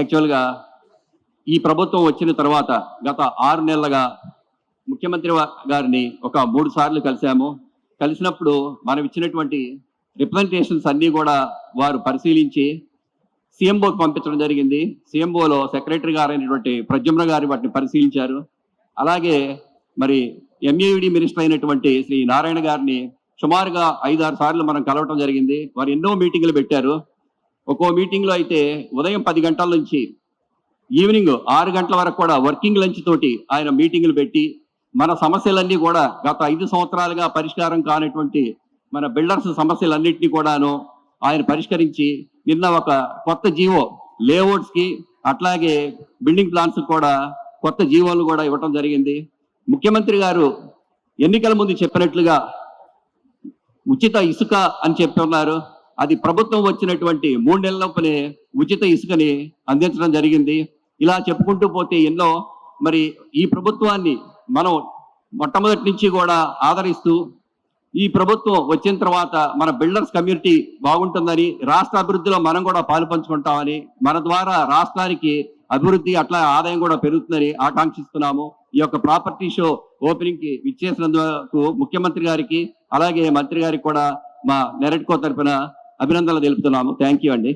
యాక్చువల్గా ఈ ప్రభుత్వం వచ్చిన తర్వాత గత ఆరు నెలలుగా ముఖ్యమంత్రి గారిని ఒక మూడు సార్లు కలిశాము. కలిసినప్పుడు మనం ఇచ్చినటువంటి రిప్రజెంటేషన్స్ అన్నీ కూడా వారు పరిశీలించి సీఎంఓకి పంపించడం జరిగింది. సీఎంఓలో సెక్రటరీ గారు అయినటువంటి ప్రద్యుమ్న గారు వాటిని పరిశీలించారు. అలాగే మరి ఎంఏడి మినిస్టర్ అయినటువంటి శ్రీ నారాయణ గారిని సుమారుగా ఐదారు సార్లు మనం కలవటం జరిగింది. వారు ఎన్నో మీటింగులు పెట్టారు. ఒక్కో మీటింగ్లో అయితే ఉదయం పది గంటల నుంచి ఈవినింగ్ ఆరు గంటల వరకు కూడా వర్కింగ్ లంచ్ తోటి ఆయన మీటింగులు పెట్టి మన సమస్యలన్నీ కూడా గత ఐదు సంవత్సరాలుగా పరిష్కారం కానటువంటి మన బిల్డర్స్ సమస్యలన్నింటినీ కూడాను ఆయన పరిష్కరించి నిన్న ఒక కొత్త జీవో లేఅవుట్స్కి అట్లాగే బిల్డింగ్ ప్లాన్స్ కూడా కొత్త జీవోలు కూడా ఇవ్వటం జరిగింది. ముఖ్యమంత్రి గారు ఎన్నికల ముందు చెప్పినట్లుగా ఉచిత ఇసుక అని చెప్తున్నారు. అది ప్రభుత్వం వచ్చినటువంటి మూడు నెలల లోపలే ఉచిత ఇసుకని అందించడం జరిగింది. ఇలా చెప్పుకుంటూ పోతే ఎన్నో మరి ఈ ప్రభుత్వాన్ని మనం మొట్టమొదటి నుంచి కూడా ఆదరిస్తూ ఈ ప్రభుత్వం వచ్చిన తర్వాత మన బిల్డర్స్ కమ్యూనిటీ బాగుంటుందని రాష్ట్ర అభివృద్ధిలో మనం కూడా పాలు పంచుకుంటామని మన ద్వారా రాష్ట్రానికి అభివృద్ధి అట్లా ఆదాయం కూడా పెరుగుతుందని ఆకాంక్షిస్తున్నాము. ఈ యొక్క ప్రాపర్టీ షో ఓపెనింగ్కి విచ్చేసినందుకు ముఖ్యమంత్రి గారికి అలాగే మంత్రి గారికి కూడా మా నెరటికో తరఫున అభినందనలు తెలుపుతున్నాము. థ్యాంక్ యూ అండి.